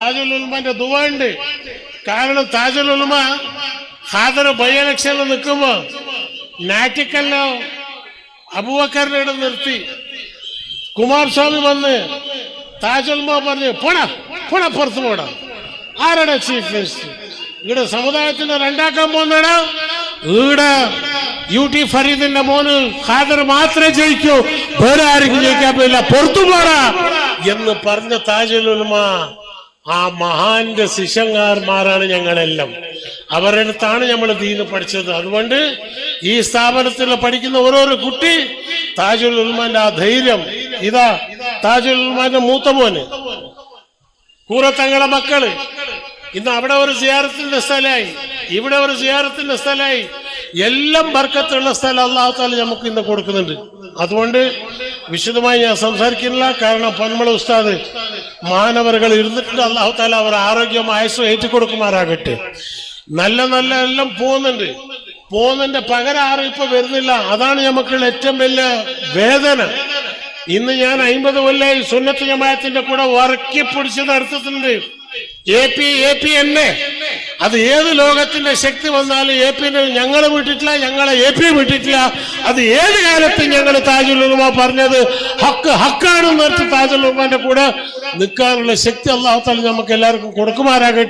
താജുൽ ഉൽമന്റെ കാരണം താജുൽ ഉൽമ ഖാദർ ബൈ ഇലക്ഷനിൽ നിൽക്കുമ്പോ നാറ്റിക്കല്ലോ അബൂബക്കറിനെ ഇടം നിർത്തി. കുമാരസ്വാമി വന്ന് താജുൽമ പറഞ്ഞ് പോണ പോണ പുറത്ത് പോടാ. ആരുടെ ചീഫ് മിനിസ്റ്റർ ഇവിടെ സമുദായത്തിനെ രണ്ടാക്കാൻ പോകുന്നടാ ഇവിടെ യു ടി ഫരീദിന്റെ മോന് ഖാദർ മാത്രമേ ജയിക്കൂ. വേറെ ആർക്കും ജയിക്കാൻ പോയില്ല പുറത്തു പോടാ എന്ന് പറഞ്ഞ താജുൽ ഉൽമ ആ മഹാന്റെ ശിഷ്യന്മാരാണ് ഞങ്ങളെല്ലാം. അവരുടെ അടുത്താണ് നമ്മൾ ദീന് പഠിച്ചത്. അതുകൊണ്ട് ഈ സ്ഥാപനത്തിൽ പഠിക്കുന്ന ഓരോരോ കുട്ടി താജുൽ ഉൽമാന്റെ ആ ധൈര്യം. ഇതാ താജുൽ ഉൽമാന്റെ മൂത്ത മോന്. കൂറത്തങ്ങളെ മക്കൾ. ഇന്ന് അവിടെ ഒരു സിയാറത്തിന്റെ സ്ഥലമായി ഇവിടെ ഒരു സിയാറത്തിന്റെ സ്ഥലമായി എല്ലാം ബർക്കത്തുള്ള സ്ഥലം അള്ളാഹു താല നമുക്ക് ഇന്ന് കൊടുക്കുന്നുണ്ട്. അതുകൊണ്ട് വിശദമായി ഞാൻ സംസാരിക്കുന്നില്ല. കാരണം പൊന്മള ഉസ്താദ് മാനവറുകൾ ഇരുന്നിട്ടുണ്ട്. അള്ളാഹു താല അവർ ആരോഗ്യം ആയുസ് ഏറ്റുകൊടുക്കുമാറാകട്ടെ. നല്ല നല്ല എല്ലാം പോകുന്നുണ്ട്. പോകുന്നതിന്റെ പകരം ആരും വരുന്നില്ല. അതാണ് നമുക്കുള്ള ഏറ്റവും വലിയ വേദന. ഇന്ന് ഞാൻ അയിമ്പത് കൊല്ലായി സുന്നത്ത് ജമാഅത്തിന്റെ കൂടെ വറക്കി പിടിച്ച് നടത്തുന്നുണ്ട് എ പി എ പി എന്നെ. അത് ഏത് ലോകത്തിന്റെ ശക്തി വന്നാലും എ പിന്നെ ഞങ്ങളെ വിട്ടിട്ടില്ല ഞങ്ങളെ എ പി വിട്ടിട്ടില്ല. അത് ഏത് കാലത്തും ഞങ്ങൾ താജുൽ ഉലമ പറഞ്ഞത് ഹക്ക് ഹക്കാണെന്ന് താജുൽ ഉലമാന്റെ കൂടെ നിൽക്കാനുള്ള ശക്തി അള്ളാഹു നമുക്ക് എല്ലാവർക്കും കൊടുക്കുമാറാകട്ടെ.